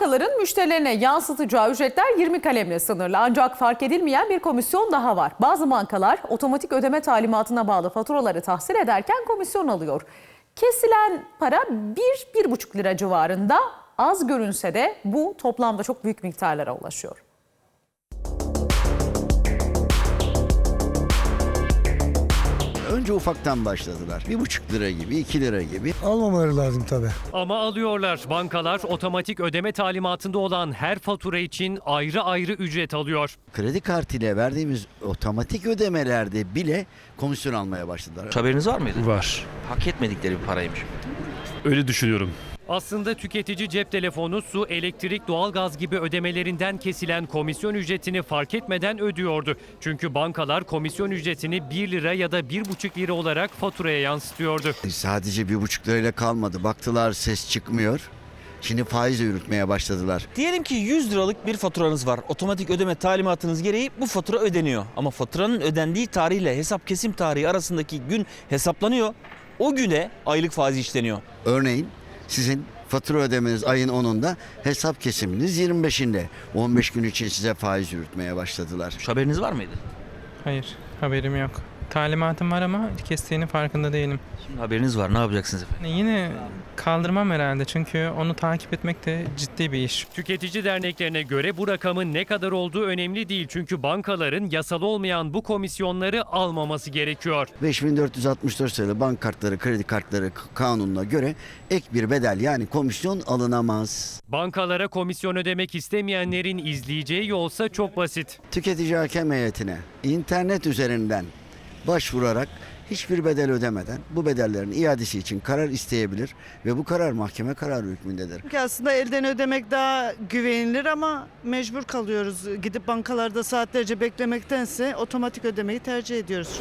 Bankaların müşterilerine yansıtacağı ücretler 20 kalemle sınırlı. Ancak fark edilmeyen bir komisyon daha var. Bazı bankalar otomatik ödeme talimatına bağlı faturaları tahsil ederken komisyon alıyor. Kesilen para 1-1,5 lira civarında az görünse de bu toplamda çok büyük miktarlara ulaşıyor. Önce ufaktan başladılar. Bir buçuk lira gibi, iki lira gibi. Almamaları lazım tabii. Ama alıyorlar. Bankalar otomatik ödeme talimatında olan her fatura için ayrı ayrı ücret alıyor. Kredi kartıyla verdiğimiz otomatik ödemelerde bile komisyon almaya başladılar. Haberiniz var mıydı? Var. Hak etmedikleri bir paraymış. Öyle düşünüyorum. Aslında tüketici cep telefonu, su, elektrik, doğalgaz gibi ödemelerinden kesilen komisyon ücretini fark etmeden ödüyordu. Çünkü bankalar komisyon ücretini 1 lira ya da 1,5 lira olarak faturaya yansıtıyordu. Sadece bir buçuk lirayla kalmadı. Baktılar ses çıkmıyor. Şimdi faizle yürütmeye başladılar. Diyelim ki 100 liralık bir faturanız var. Otomatik ödeme talimatınız gereği bu fatura ödeniyor. Ama faturanın ödendiği tarihle hesap kesim tarihi arasındaki gün hesaplanıyor. O güne aylık faiz işleniyor. Örneğin sizin fatura ödemeniz ayın 10'unda, hesap kesiminiz 25'inde. 15 gün için size faiz yürütmeye başladılar. Şu haberiniz var mıydı? Hayır, haberim yok. Talimatım var ama kestiğinin farkında değilim. Şimdi haberiniz var. Ne yapacaksınız efendim? Yine kaldırmam herhalde çünkü onu takip etmek de ciddi bir iş. Tüketici derneklerine göre bu rakamın ne kadar olduğu önemli değil. Çünkü bankaların yasal olmayan bu komisyonları almaması gerekiyor. 5464 sayılı bank kartları, kredi kartları kanununa göre ek bir bedel yani komisyon alınamaz. Bankalara komisyon ödemek istemeyenlerin izleyeceği yolsa çok basit. Tüketici hakem heyetine internet üzerinden başvurarak hiçbir bedel ödemeden bu bedellerin iadesi için karar isteyebilir ve bu karar mahkeme kararı hükmündedir. Ki aslında elden ödemek daha güvenilir ama mecbur kalıyoruz. Gidip bankalarda saatlerce beklemektense otomatik ödemeyi tercih ediyoruz.